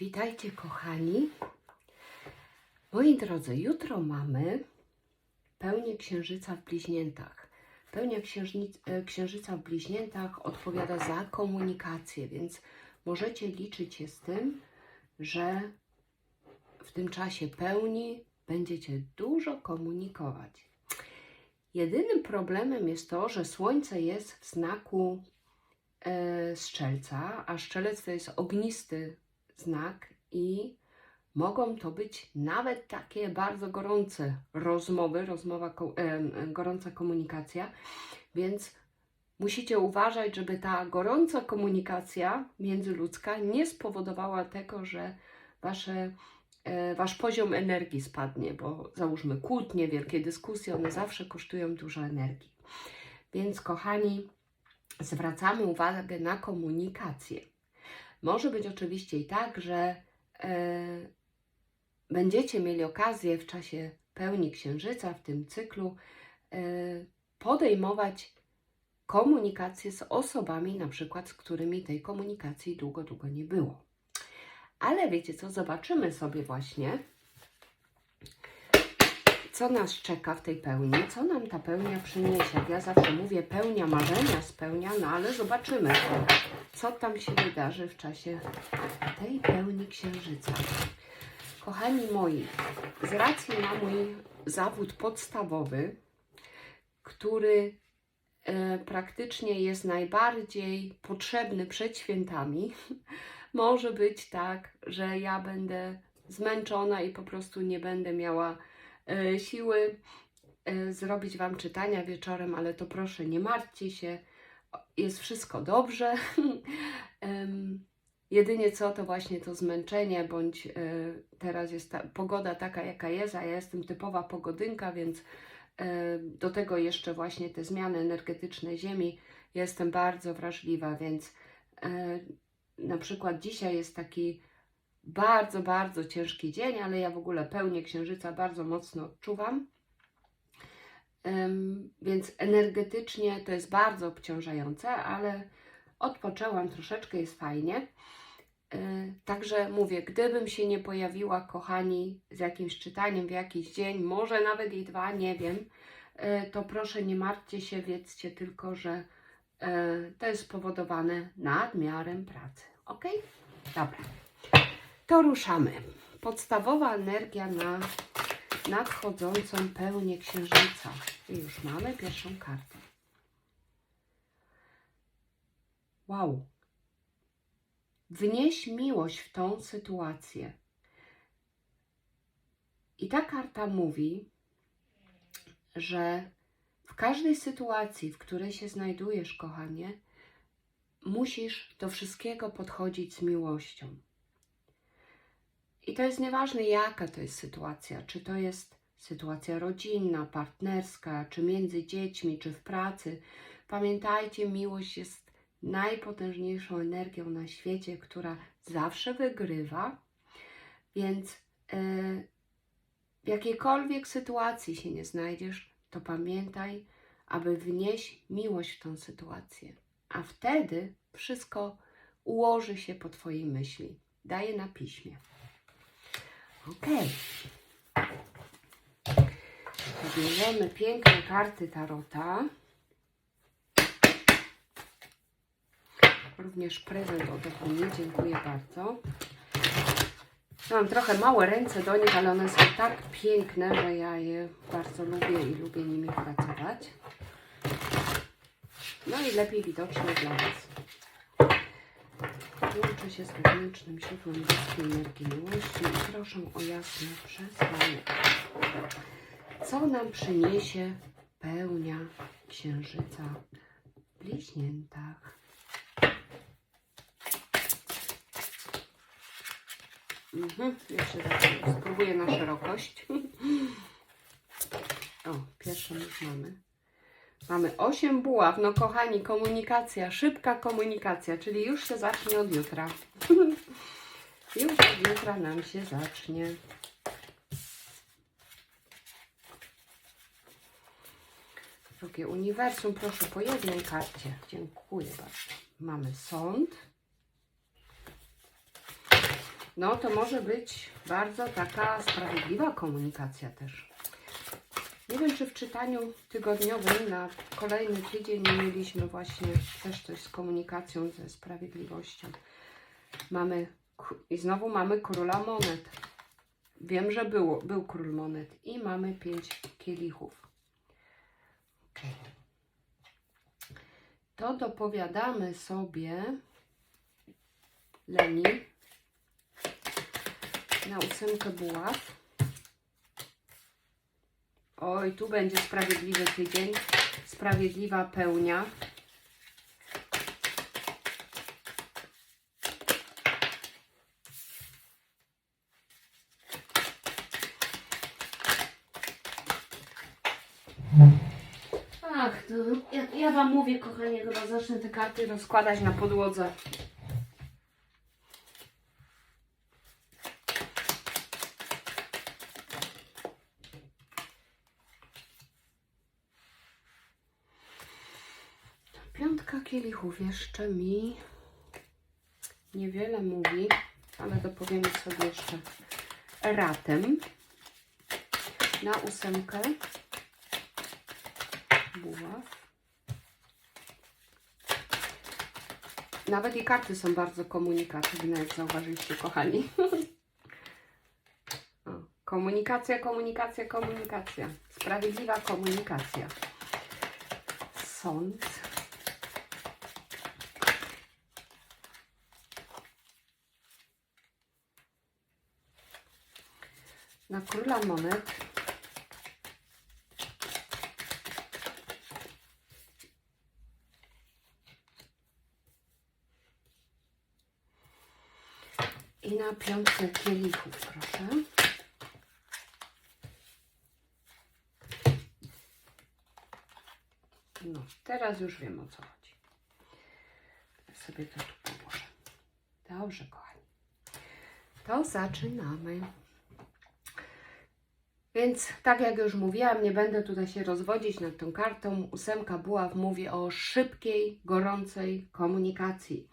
Witajcie, kochani. Moi drodzy, jutro mamy pełnię księżyca w bliźniętach. Pełnia e, księżyca w bliźniętach odpowiada za komunikację, więc możecie liczyć się z tym, że w tym czasie pełni będziecie dużo komunikować. Jedynym problemem jest to, że Słońce jest w znaku e, strzelca, a strzelec to jest ognisty znak i mogą to być nawet takie bardzo gorące rozmowy, rozmowa, gorąca komunikacja, więc musicie uważać, żeby ta gorąca komunikacja międzyludzka nie spowodowała tego, że wasze, e, wasz poziom energii spadnie, bo załóżmy kłótnie, wielkie dyskusje, one zawsze kosztują dużo energii. Więc kochani, zwracamy uwagę na komunikację. Może być oczywiście i tak, że e, będziecie mieli okazję w czasie pełni księżyca, w tym cyklu, e, podejmować komunikację z osobami, na przykład z którymi tej komunikacji długo, długo nie było. Ale wiecie co, zobaczymy sobie właśnie, co nas czeka w tej pełni, co nam ta pełnia przyniesie. Ja zawsze mówię, pełnia marzenia spełnia, no ale zobaczymy, co tam się wydarzy w czasie tej pełni księżyca. Kochani moi, z racji na mój zawód podstawowy, który e, praktycznie jest najbardziej potrzebny przed świętami, może być tak, że ja będę zmęczona i po prostu nie będę miała e, siły e, zrobić Wam czytania wieczorem, ale to proszę, nie martwcie się, jest wszystko dobrze. Jedynie co to właśnie to zmęczenie, bądź e, teraz jest ta pogoda taka, jaka jest, a ja jestem typowa pogodynka, więc e, do tego jeszcze właśnie te zmiany energetyczne Ziemi. Jestem bardzo wrażliwa, więc e, na przykład dzisiaj jest taki bardzo, bardzo ciężki dzień, ale ja w ogóle pełnię księżyca bardzo mocno odczuwam. Więc energetycznie to jest bardzo obciążające, ale odpoczęłam troszeczkę, jest fajnie. E, Także mówię, gdybym się nie pojawiła, kochani, z jakimś czytaniem w jakiś dzień, może nawet i dwa, nie wiem, e, to proszę nie martwcie się, wiedzcie tylko, że e, to jest spowodowane nadmiarem pracy. Ok? Dobra. To ruszamy. Podstawowa energia na nadchodzącą pełnię księżyca. I już mamy pierwszą kartę. Wow. Wnieś miłość w tą sytuację. I ta karta mówi, że w każdej sytuacji, w której się znajdujesz, kochanie, musisz do wszystkiego podchodzić z miłością. I to jest nieważne, jaka to jest sytuacja, czy to jest sytuacja rodzinna, partnerska, czy między dziećmi, czy w pracy. Pamiętajcie, miłość jest najpotężniejszą energią na świecie, która zawsze wygrywa, więc e, w jakiejkolwiek sytuacji się nie znajdziesz, to pamiętaj, aby wnieść miłość w tą sytuację, a wtedy wszystko ułoży się po Twojej myśli. Daję na piśmie. Ok. Bierzemy piękne karty Tarota. Również prezent ode mnie. Dziękuję bardzo. Mam trochę małe ręce do nich, ale one są tak piękne, że ja je bardzo lubię i lubię nimi pracować. No i lepiej widoczne dla Was. Łączę się z wewnętrznym źródłem boskiej energii miłości i proszę o jasne przesłanie. Co nam przyniesie pełnia księżyca w bliźniętach? Mhm, jeszcze tak, spróbuję na szerokość. O, pierwszą już mamy. Mamy 8 buław. No kochani, komunikacja, szybka komunikacja, czyli już się zacznie od jutra. już od jutra nam się zacznie. Drugie uniwersum, proszę po jednej karcie. Dziękuję bardzo. Mamy sąd. no to może być bardzo taka sprawiedliwa komunikacja też. Nie wiem, czy w czytaniu tygodniowym na kolejny tydzień mieliśmy właśnie też coś z komunikacją, ze sprawiedliwością. Mamy i znowu mamy króla monet. Wiem, że było, był król monet i mamy pięć kielichów. To dopowiadamy sobie Leni na ósemkę buław. Oj, tu będzie sprawiedliwy tydzień, sprawiedliwa pełnia. Ach, to ja, ja Wam mówię, kochanie, chyba zacznę te karty rozkładać na podłodze. Piątka kielichów jeszcze mi niewiele mówi, ale dopowiemy sobie jeszcze ratem na ósemkę buław. Nawet i karty są bardzo komunikatywne, jak zauważyliście, kochani. O, komunikacja, komunikacja, komunikacja. Sprawiedliwa komunikacja. Sąd. Na króla monet i na piątkę kielichów, proszę. No, teraz już wiem o co chodzi. Sobie to tu położę. Dobrze, kochani. To zaczynamy. Więc tak jak już mówiłam, nie będę tutaj się rozwodzić nad tą kartą. Ósemka buław mówi o szybkiej, gorącej komunikacji.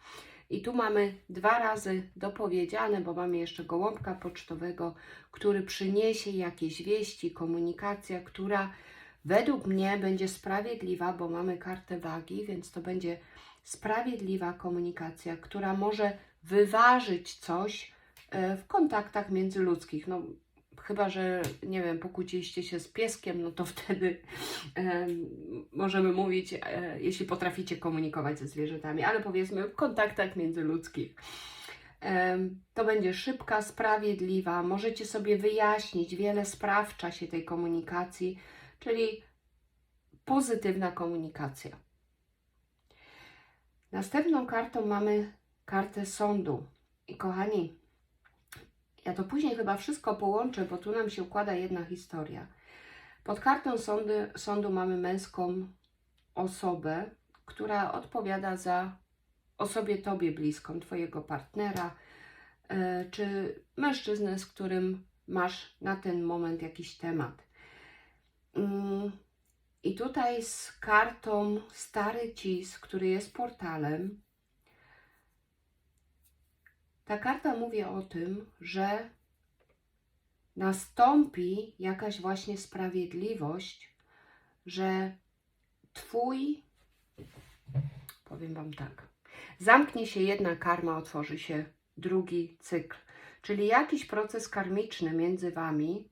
I tu mamy dwa razy dopowiedziane, bo mamy jeszcze gołąbka pocztowego, który przyniesie jakieś wieści, komunikacja, która według mnie będzie sprawiedliwa, bo mamy kartę wagi, więc to będzie sprawiedliwa komunikacja, która może wyważyć coś e, w kontaktach międzyludzkich. No, chyba, że nie wiem, pokłóciliście się z pieskiem, no to wtedy em, możemy mówić, e, jeśli potraficie komunikować ze zwierzętami, ale powiedzmy w kontaktach międzyludzkich. Em, To będzie szybka, sprawiedliwa, możecie sobie wyjaśnić wiele spraw w czasie tej komunikacji, czyli pozytywna komunikacja. Następną kartą mamy kartę sądu. I kochani, ja to później chyba wszystko połączę, bo tu nam się układa jedna historia. Pod kartą sądy, sądu mamy męską osobę, która odpowiada za osobie tobie bliską, twojego partnera, e, czy mężczyznę, z którym masz na ten moment jakiś temat. Mm, I tutaj z kartą Stary Cis, który jest portalem, ta karta mówi o tym, że nastąpi jakaś właśnie sprawiedliwość, że Twój, powiem Wam tak, zamknie się jedna karma, otworzy się drugi cykl. Czyli jakiś proces karmiczny między Wami,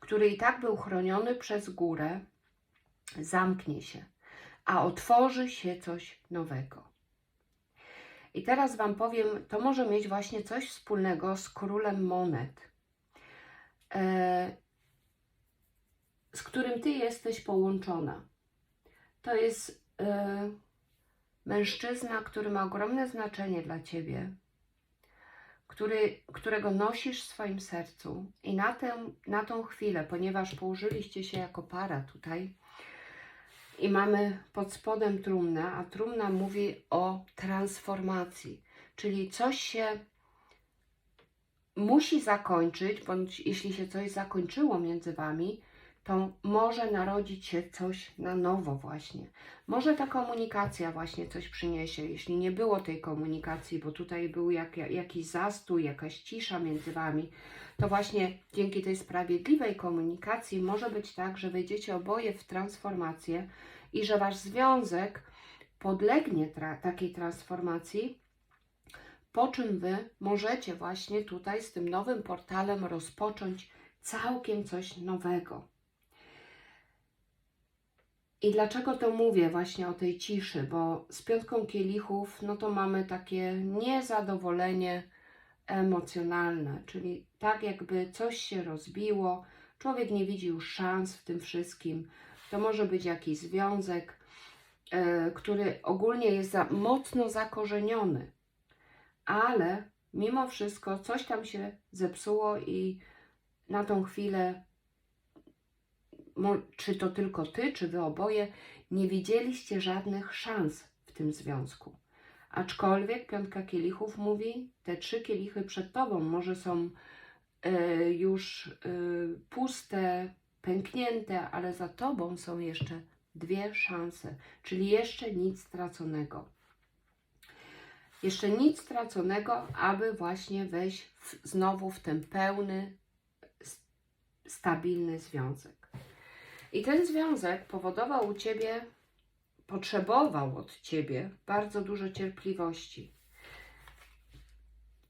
który i tak był chroniony przez górę, zamknie się, a otworzy się coś nowego. I teraz Wam powiem, to może mieć właśnie coś wspólnego z królem monet, e, z którym Ty jesteś połączona. To jest e, mężczyzna, który ma ogromne znaczenie dla Ciebie, który, którego nosisz w swoim sercu i na, tę, na tą chwilę, ponieważ położyliście się jako para tutaj, i mamy pod spodem trumnę, a trumna mówi o transformacji, czyli coś się musi zakończyć, bądź jeśli się coś zakończyło między Wami, to może narodzić się coś na nowo właśnie. Może ta komunikacja właśnie coś przyniesie, jeśli nie było tej komunikacji, bo tutaj był jak, jakiś zastój, jakaś cisza między Wami, to właśnie dzięki tej sprawiedliwej komunikacji może być tak, że wejdziecie oboje w transformację i że Wasz związek podlegnie tra takiej transformacji, po czym Wy możecie właśnie tutaj z tym nowym portalem rozpocząć całkiem coś nowego. I dlaczego to mówię właśnie o tej ciszy? Bo z piątką kielichów, no to mamy takie niezadowolenie emocjonalne, czyli tak jakby coś się rozbiło, człowiek nie widzi już szans w tym wszystkim. To może być jakiś związek, e, który ogólnie jest za, mocno zakorzeniony, ale mimo wszystko coś tam się zepsuło i na tą chwilę czy to tylko ty, czy wy oboje, nie widzieliście żadnych szans w tym związku. Aczkolwiek piątka kielichów mówi, te trzy kielichy przed tobą może są e, już e, puste, pęknięte, ale za tobą są jeszcze dwie szanse, czyli jeszcze nic straconego. Jeszcze nic straconego, aby właśnie wejść w, znowu w ten pełny, stabilny związek. I ten związek powodował u ciebie, potrzebował od ciebie bardzo dużo cierpliwości.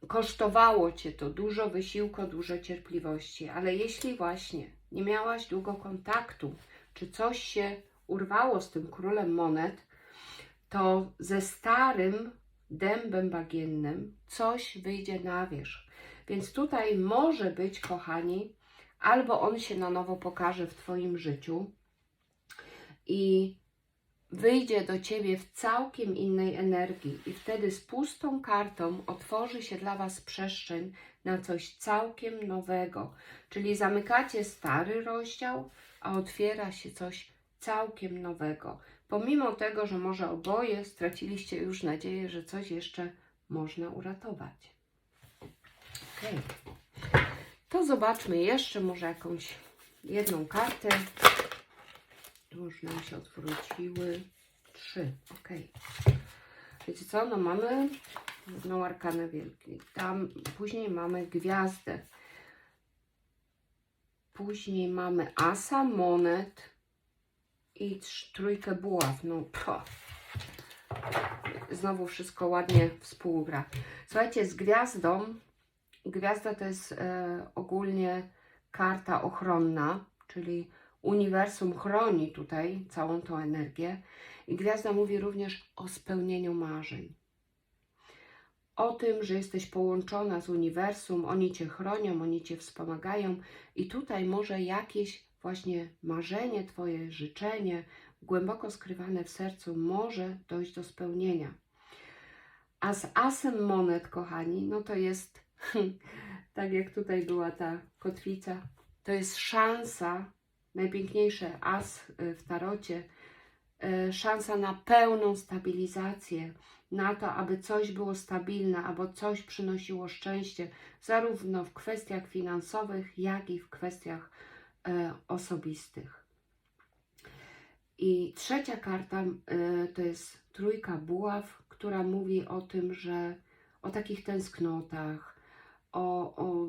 Kosztowało cię to dużo wysiłku, dużo cierpliwości, ale jeśli właśnie nie miałaś długo kontaktu, czy coś się urwało z tym królem monet, to ze starym dębem bagiennym coś wyjdzie na wierzch. Więc tutaj może być, kochani, albo on się na nowo pokaże w Twoim życiu i wyjdzie do Ciebie w całkiem innej energii, i wtedy z pustą kartą otworzy się dla Was przestrzeń na coś całkiem nowego. Czyli zamykacie stary rozdział, a otwiera się coś całkiem nowego. Pomimo tego, że może oboje straciliście już nadzieję, że coś jeszcze można uratować. Okej. To zobaczmy jeszcze może jakąś jedną kartę. Już nam się odwróciły trzy. Ok. Wiecie co? No mamy jedną arkanę wielkiej. Tam później mamy gwiazdę. Później mamy asa monet i trójkę buław. No. Znowu wszystko ładnie współgra. Słuchajcie, z gwiazdą Gwiazda to jest e, ogólnie karta ochronna, czyli uniwersum chroni tutaj całą tą energię. I gwiazda mówi również o spełnieniu marzeń. O tym, że jesteś połączona z uniwersum, oni cię chronią, oni cię wspomagają, i tutaj może jakieś właśnie marzenie, Twoje życzenie, głęboko skrywane w sercu, może dojść do spełnienia. A z asem monet, kochani, no to jest tak jak tutaj była ta kotwica, to jest szansa, najpiękniejszy as y, w tarocie, y, szansa na pełną stabilizację, na to, aby coś było stabilne, aby coś przynosiło szczęście, zarówno w kwestiach finansowych, jak i w kwestiach e, osobistych. I trzecia karta to jest trójka buław, która mówi o tym, że o takich tęsknotach, o, o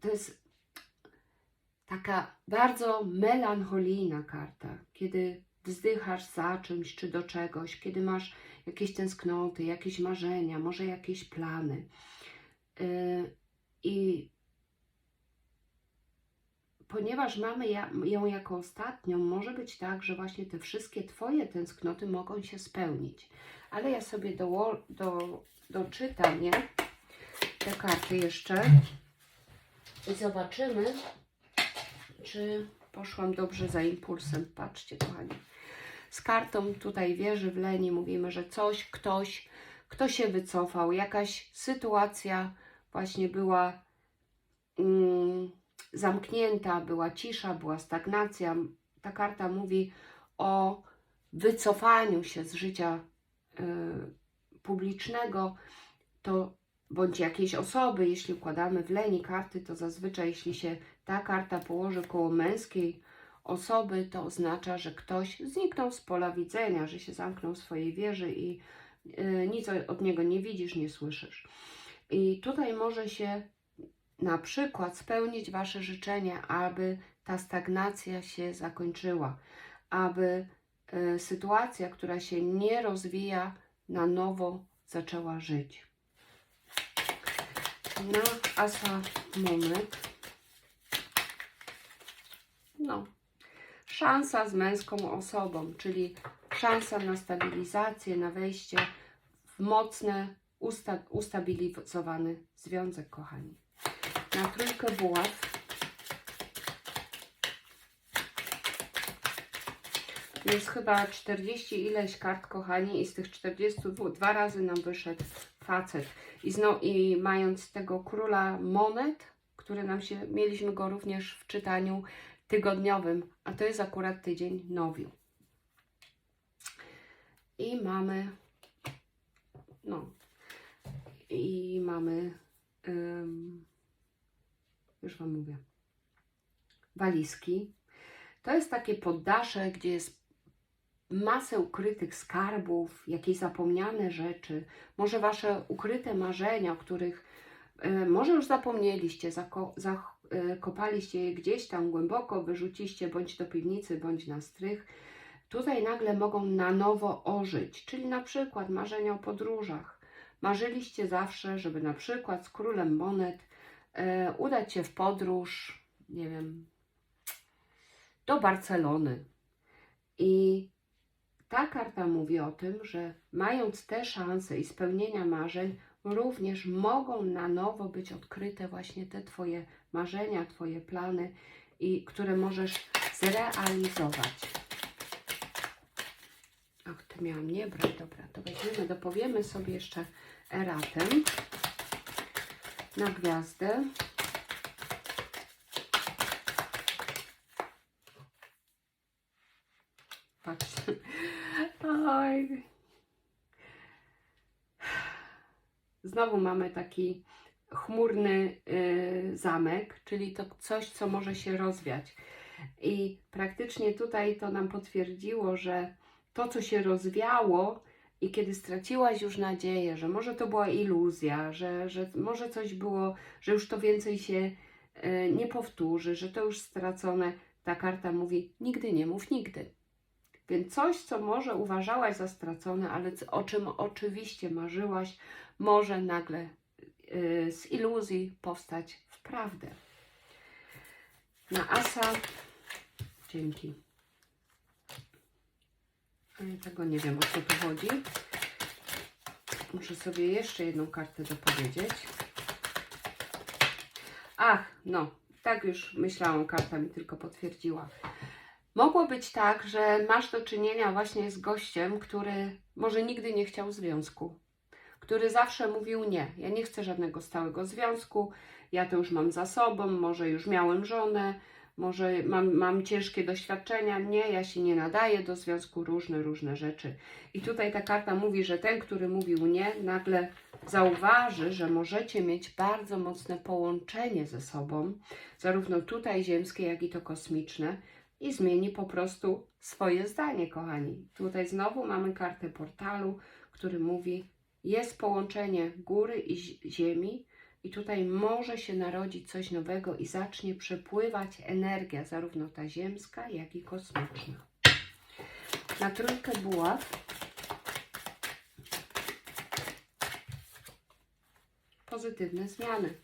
to jest taka bardzo melancholijna karta, kiedy wzdychasz za czymś czy do czegoś, kiedy masz jakieś tęsknoty, jakieś marzenia, może jakieś plany. Yy, I ponieważ mamy ją jako ostatnią, może być tak, że właśnie te wszystkie Twoje tęsknoty mogą się spełnić. Ale ja sobie doło- do, doczytam je, te karty jeszcze i zobaczymy, czy poszłam dobrze za impulsem. Patrzcie, kochani. Z kartą tutaj wieży w Leni mówimy, że coś, ktoś, kto się wycofał, jakaś sytuacja właśnie była mm, zamknięta, była cisza, była stagnacja. Ta karta mówi o wycofaniu się z życia y, publicznego, to bądź jakiejś osoby, jeśli układamy w leni karty, to zazwyczaj jeśli się ta karta położy koło męskiej osoby, to oznacza, że ktoś zniknął z pola widzenia, że się zamknął w swojej wieży i y, nic od niego nie widzisz, nie słyszysz. I tutaj może się na przykład spełnić Wasze życzenie, aby ta stagnacja się zakończyła, aby y, sytuacja, która się nie rozwija, na nowo zaczęła żyć. Na asa moment. No, szansa z męską osobą, czyli szansa na stabilizację, na wejście w mocny, usta ustabilizowany związek, kochani. Na trójkę buław. Jest chyba 40 ileś kart, kochani, i z tych 40 dwu- dwa razy nam wyszedł facet. I, znowu, I mając tego króla monet, który nam się, mieliśmy go również w czytaniu tygodniowym, a to jest akurat tydzień nowiu. I mamy, no, i mamy, już Wam mówię, walizki. To jest takie poddasze, gdzie jest masę ukrytych skarbów, jakieś zapomniane rzeczy, może Wasze ukryte marzenia, o których e, może już zapomnieliście, zako, zakopaliście je gdzieś tam głęboko, wyrzuciście bądź do piwnicy, bądź na strych. Tutaj nagle mogą na nowo ożyć, czyli na przykład marzenia o podróżach. Marzyliście zawsze, żeby na przykład z królem monet e, udać się w podróż, nie wiem, do Barcelony. I ta karta mówi o tym, że mając te szanse i spełnienia marzeń, również mogą na nowo być odkryte właśnie te Twoje marzenia, Twoje plany, i które możesz zrealizować. Ach, to miałam nie brać, dobra, to weźmiemy, dopowiemy sobie jeszcze eratem na gwiazdę. Patrzcie. Znowu mamy taki chmurny y, zamek, czyli to coś, co może się rozwiać. I praktycznie tutaj to nam potwierdziło, że to, co się rozwiało, i kiedy straciłaś już nadzieję, że może to była iluzja, że, że może coś było, że już to więcej się y, nie powtórzy, że to już stracone, ta karta mówi: nigdy nie mów nigdy. Więc coś, co może uważałaś za stracone, ale o czym oczywiście marzyłaś, może nagle y, z iluzji powstać w prawdę. Na asa, dzięki. Tego nie wiem, o co tu chodzi. Muszę sobie jeszcze jedną kartę dopowiedzieć. Ach, no, tak już myślałam, karta mi tylko potwierdziła. Mogło być tak, że masz do czynienia właśnie z gościem, który może nigdy nie chciał związku, który zawsze mówił nie, ja nie chcę żadnego stałego związku, ja to już mam za sobą, może już miałem żonę, może mam, mam ciężkie doświadczenia, nie, ja się nie nadaję do związku, różne, różne rzeczy. I tutaj ta karta mówi, że ten, który mówił nie, nagle zauważy, że możecie mieć bardzo mocne połączenie ze sobą, zarówno tutaj ziemskie, jak i to kosmiczne, i zmieni po prostu swoje zdanie, kochani. Tutaj znowu mamy kartę portalu, który mówi: jest połączenie góry i zi- ziemi, i tutaj może się narodzić coś nowego i zacznie przepływać energia, zarówno ta ziemska, jak i kosmiczna. Na trójkę buław pozytywne zmiany.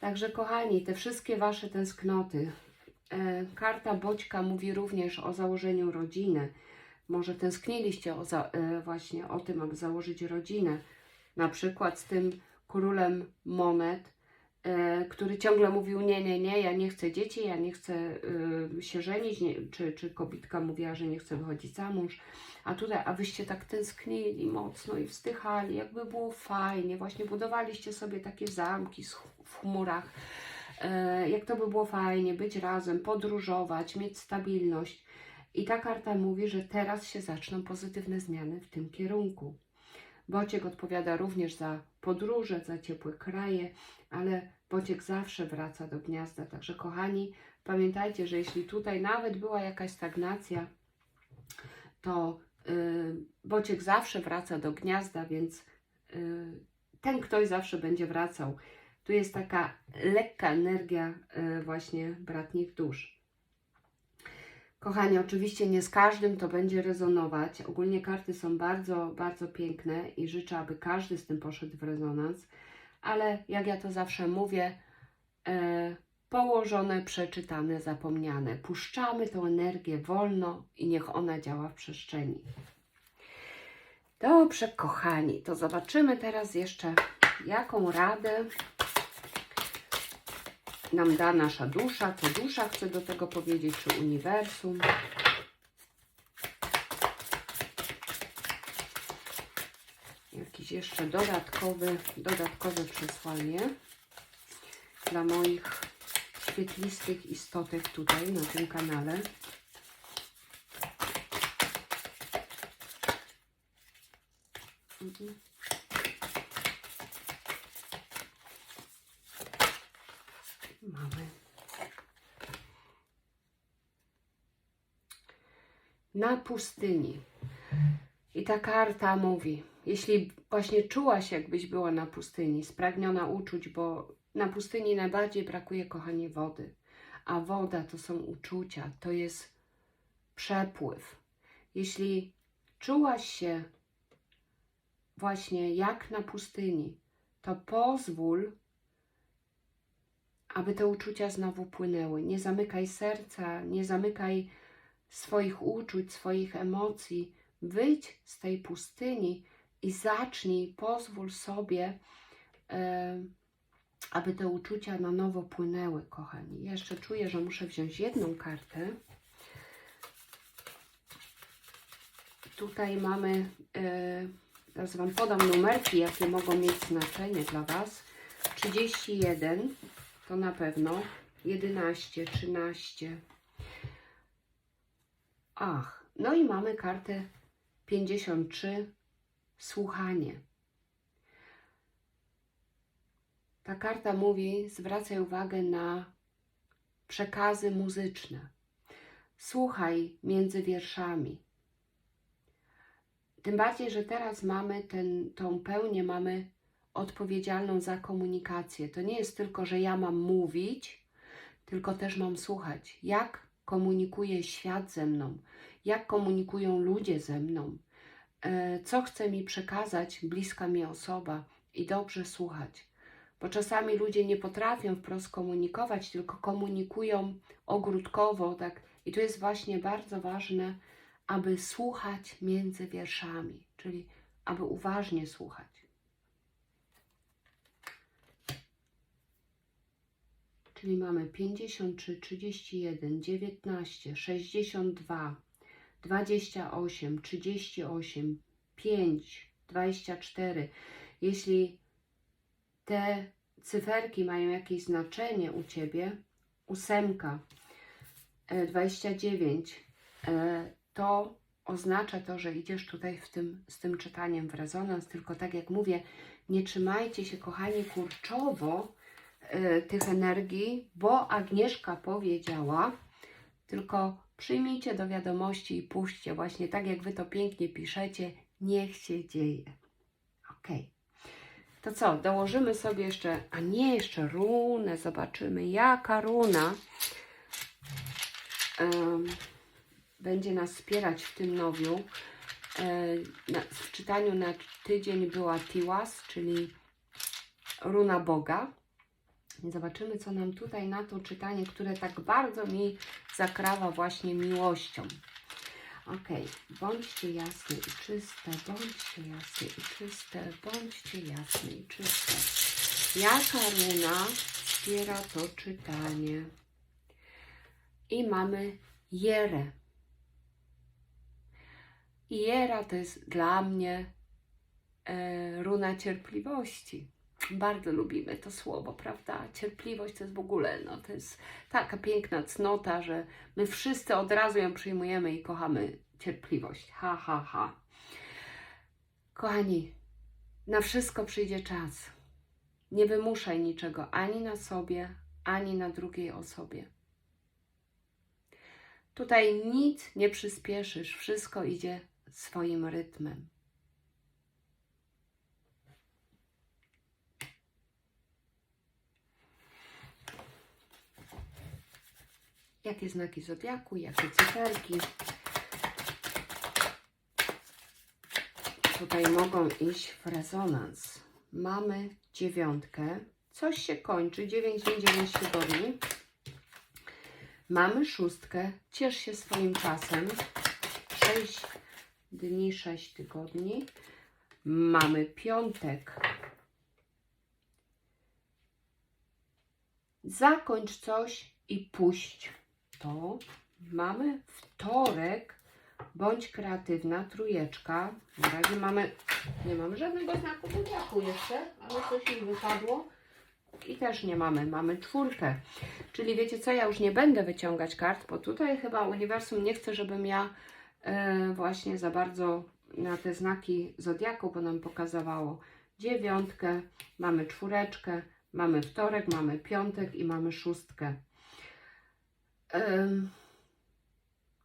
Także, kochani, te wszystkie Wasze tęsknoty, Karta Boćka mówi również o założeniu rodziny. Może tęskniliście o za, e, właśnie o tym, aby założyć rodzinę. Na przykład z tym królem monet, e, który ciągle mówił: Nie, nie, nie, ja nie chcę dzieci, ja nie chcę e, się żenić, czy, czy kobitka mówiła, że nie chce wychodzić za mąż. A tutaj, a wyście tak tęsknili mocno i wzdychali, jakby było fajnie. Właśnie budowaliście sobie takie zamki w chmurach e, jak to by było fajnie być razem, podróżować, mieć stabilność. I ta karta mówi, że teraz się zaczną pozytywne zmiany w tym kierunku. Bociek odpowiada również za podróże, za ciepłe kraje, ale Bociek zawsze wraca do gniazda. Także, kochani, Pamiętajcie, że jeśli tutaj nawet była jakaś stagnacja, to y, bociek zawsze wraca do gniazda, więc y, ten ktoś zawsze będzie wracał. Tu jest taka lekka energia y, właśnie bratnich dusz. Kochani, oczywiście nie z każdym to będzie rezonować. Ogólnie karty są bardzo, bardzo piękne i życzę, aby każdy z tym poszedł w rezonans. Ale jak ja to zawsze mówię, e, położone, przeczytane, zapomniane. Puszczamy tą energię wolno i niech ona działa w przestrzeni. Dobrze, kochani, to zobaczymy teraz jeszcze, jaką radę nam da nasza dusza, co dusza chce do tego powiedzieć, czy uniwersum. Jakiś jeszcze dodatkowy, dodatkowe przesłanie dla moich świetlistych istotek tutaj na tym kanale. Mhm. Mamy. Na pustyni. I ta karta mówi, jeśli właśnie czułaś, jakbyś była na pustyni, spragniona uczuć, bo na pustyni najbardziej brakuje, kochanie, wody. A woda to są uczucia, to jest przepływ. Jeśli czułaś się właśnie jak na pustyni, to pozwól, aby te uczucia znowu płynęły. Nie zamykaj serca, nie zamykaj swoich uczuć, swoich emocji. Wyjdź z tej pustyni i zacznij, pozwól sobie, e, aby te uczucia na nowo płynęły, kochani. Jeszcze czuję, że muszę wziąć jedną kartę. Tutaj mamy, e, teraz Wam podam numerki, jakie mogą mieć znaczenie dla Was. 31 to na pewno, 11, 13. Ach, no i mamy kartę 53, słuchanie. Ta karta mówi, zwracaj uwagę na przekazy muzyczne. Słuchaj między wierszami. Tym bardziej, że teraz mamy ten, tą pełnię, mamy odpowiedzialną za komunikację. To nie jest tylko, że ja mam mówić, tylko też mam słuchać, jak komunikuje świat ze mną, jak komunikują ludzie ze mną, e, co chce mi przekazać bliska mi osoba i dobrze słuchać. Bo czasami ludzie nie potrafią wprost komunikować, tylko komunikują ogródkowo, tak? I tu jest właśnie bardzo ważne, aby słuchać między wierszami, czyli aby uważnie słuchać. Czyli mamy 53, 31, 19, 62, 28, 38, 5, 24. Jeśli te cyferki mają jakieś znaczenie u Ciebie, ósemka, e, 29, e, to oznacza to, że idziesz tutaj w tym, z tym czytaniem w rezonans, tylko tak jak mówię, nie trzymajcie się, kochani, kurczowo e, tych energii, bo Agnieszka powiedziała, tylko przyjmijcie do wiadomości i puśćcie właśnie tak, jak Wy to pięknie piszecie, niech się dzieje. Ok. To co, dołożymy sobie jeszcze, a nie jeszcze runę, zobaczymy jaka runa em, będzie nas wspierać w tym nowiu. E, na, w czytaniu na tydzień była Tiwas, czyli runa Boga. Zobaczymy, co nam tutaj na to czytanie, które tak bardzo mi zakrawa właśnie miłością. Ok, bądźcie jasne i czyste, bądźcie jasne i czyste, bądźcie jasne i czyste. Jaka runa wspiera to czytanie? I mamy Jerę. Jera to jest dla mnie e, runa cierpliwości. Bardzo lubimy to słowo, prawda? Cierpliwość to jest w ogóle, no to jest taka piękna cnota, że my wszyscy od razu ją przyjmujemy i kochamy cierpliwość. Ha, ha, ha. Kochani, na wszystko przyjdzie czas. Nie wymuszaj niczego ani na sobie, ani na drugiej osobie. Tutaj nic nie przyspieszysz, wszystko idzie swoim rytmem. Jakie znaki zodiaku, jakie cyferki. Tutaj mogą iść w rezonans. Mamy dziewiątkę. Coś się kończy. 9 dni, 9 tygodni. Mamy szóstkę. Ciesz się swoim czasem. 6 dni, 6 tygodni. Mamy piątek. Zakończ coś i puść Mamy wtorek. Bądź kreatywna, trójeczka. Na razie mamy, nie mamy żadnego znaku zodiaku jeszcze, ale coś mi wypadło. I też nie mamy, mamy czwórkę. Czyli wiecie co, ja już nie będę wyciągać kart, bo tutaj chyba uniwersum nie chce, żebym ja e, właśnie za bardzo na te znaki zodiaku, bo nam pokazywało dziewiątkę, mamy czwóreczkę, mamy wtorek, mamy piątek i mamy szóstkę.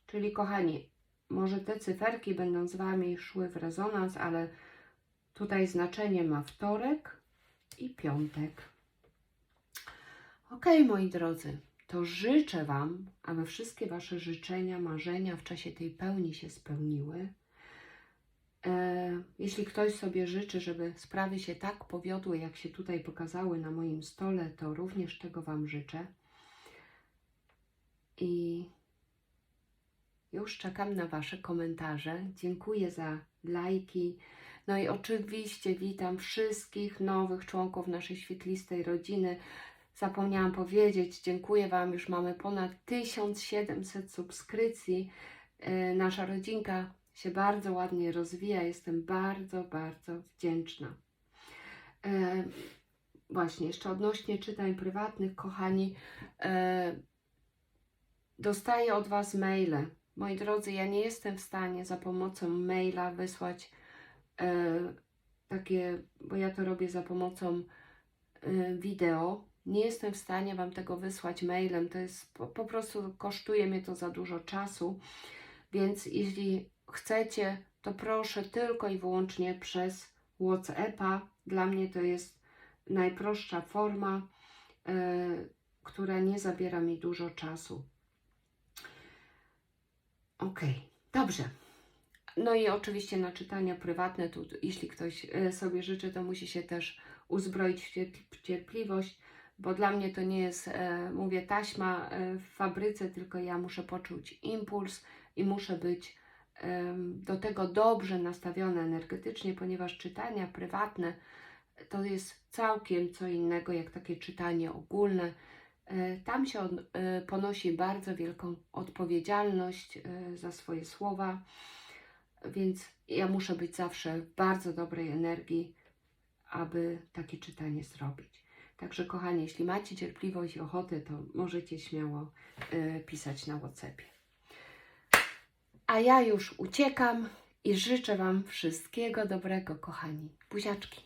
Czyli kochani, może te cyferki będą z Wami szły w rezonans, ale tutaj znaczenie ma wtorek i piątek. Ok, moi drodzy, to życzę Wam, aby wszystkie Wasze życzenia, marzenia w czasie tej pełni się spełniły. E, jeśli ktoś sobie życzy, żeby sprawy się tak powiodły, jak się tutaj pokazały na moim stole, to również tego Wam życzę. I już czekam na Wasze komentarze. Dziękuję za lajki. No i oczywiście witam wszystkich nowych członków naszej świetlistej rodziny. Zapomniałam powiedzieć, dziękuję Wam. Już mamy ponad 1700 subskrypcji. E, Nasza rodzinka się bardzo ładnie rozwija. Jestem bardzo, bardzo wdzięczna. E, Właśnie, jeszcze odnośnie czytań prywatnych, kochani, e, dostaję od Was maile. Moi drodzy, ja nie jestem w stanie za pomocą maila wysłać e, takie, bo ja to robię za pomocą e, wideo. Nie jestem w stanie Wam tego wysłać mailem. To jest po, po prostu kosztuje mnie to za dużo czasu. Więc jeśli chcecie, to proszę tylko i wyłącznie przez WhatsAppa. Dla mnie to jest najprostsza forma, e, która nie zabiera mi dużo czasu. Ok, dobrze. No i oczywiście na czytania prywatne, tu, jeśli ktoś e, sobie życzy, to musi się też uzbroić w cierp- w cierpliwość, bo dla mnie to nie jest, e, mówię, taśma e, w fabryce, tylko ja muszę poczuć impuls i muszę być do tego dobrze nastawiona energetycznie, ponieważ czytania prywatne to jest całkiem co innego jak takie czytanie ogólne. E, Tam się od, e, ponosi bardzo wielką odpowiedzialność e, za swoje słowa, więc ja muszę być zawsze w bardzo dobrej energii, aby takie czytanie zrobić. Także, kochani, jeśli macie cierpliwość i ochotę, to możecie śmiało pisać na WhatsAppie. A ja już uciekam i życzę Wam wszystkiego dobrego, kochani. Buziaczki.